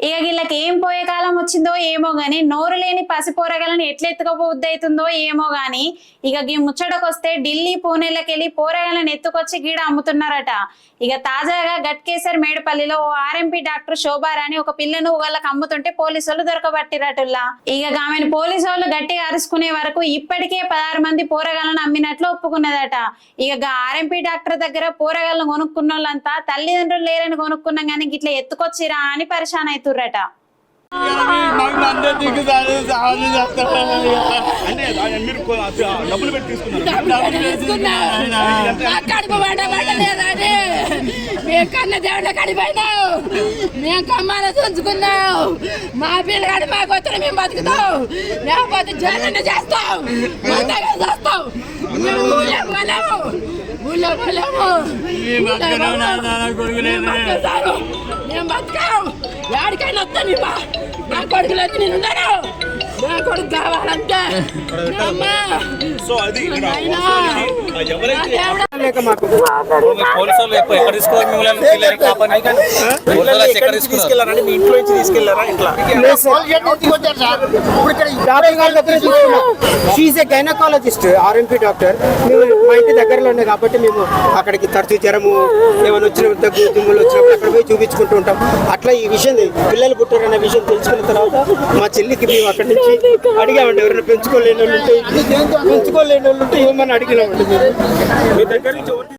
ఇక వీళ్ళకి ఏం పోయే కాలం వచ్చిందో ఏమో గాని నోరు లేని పసిపోరగాలని ఎట్లా ఎత్తుకోబుద్ధి అవుతుందో ఏమో గాని ఇక ఈ ముచ్చటకొస్తే ఢిల్లీ పూణేలకు వెళ్ళి పోరగాలను ఎత్తుకొచ్చి గీడ అమ్ముతున్నారట. ఇక తాజాగా గట్కేసర్ మేడపల్లిలో ఓ ఆర్ఎంపీ డాక్టర్ శోభారాణి ఒక పిల్లను వాళ్ళకి అమ్ముతుంటే పోలీసు వాళ్ళు దొరకబట్టిరటుల్లా. ఇక ఆమెను పోలీసు వాళ్ళు గట్టిగా అరుచుకునే వరకు ఇప్పటికే పదహారు మంది పోరగాళ్ళను అమ్మినట్లు ఒప్పుకున్నదట. ఇక ఆర్ఎంపీ డాక్టర్ దగ్గర పోరగాళ్ళను కొనుక్కున్న వాళ్ళంతా తల్లిదండ్రులు లేరని కొనుక్కున్నాం కానీ ఇట్లా ఎత్తుకొచ్చిరా అని పరిశాన్ అవుతుర్రట కడిపోబడలేదని మేము కన్న దేవుళ్ళ కడిపోయినాం మేము కమ్మాల చూసుకున్నాం మా పిల్లగాడు మాకు వచ్చిన మేము బతుకుతాం లేకపోతే చేస్తాం ఊళ్ళో పోలేము ఊళ్ళో పోలేము ఎక్కడికైనా వస్తాను ఇవ్వ నా కొడుకులు వచ్చి నేను ఉన్నాను నా కొడుకు కావాలంటే. అమ్మ. సో అది ఇక్కడ నాయనా. వాస్తవానికి ఎవరైతే పోలీసు వాళ్ళు ఎప్పుడు ఎక్కడ తీసుకోవాలి మిమ్మల్ని పిల్లల్ని కాపాడి పోలీసు వాళ్ళు ఎక్కడ తీసుకున్నారు? తీసుకెళ్ళారంటే మీ ఇంట్లో నుంచి తీసుకెళ్ళారా? ఇట్లా? డాక్టర్ గారి దగ్గర తీసుకున్నాం. She a gynaecologist RMP doctor మేము మా ఇంటి దగ్గరలో ఉన్నాయి కాబట్టి మేము అక్కడికి తరచూ జ్వరము ఏమైనా వచ్చిన దగ్గు దుమ్ములు వచ్చినప్పుడు అక్కడ పోయి చూపించుకుంటూ ఉంటాం. అట్లా ఈ విషయం పిల్లలు పుట్టారనే విషయం తెలుసుకున్న తర్వాత మా చెల్లికి మేము అక్కడి నుంచి అడిగామండి ఎవరైనా పెంచుకోలేని వాళ్ళు ఉంటే పెంచుకోలేని వాళ్ళు ఉంటే ఏమని అడిగినామండి మేము మీ దగ్గర నుంచి ఎవరు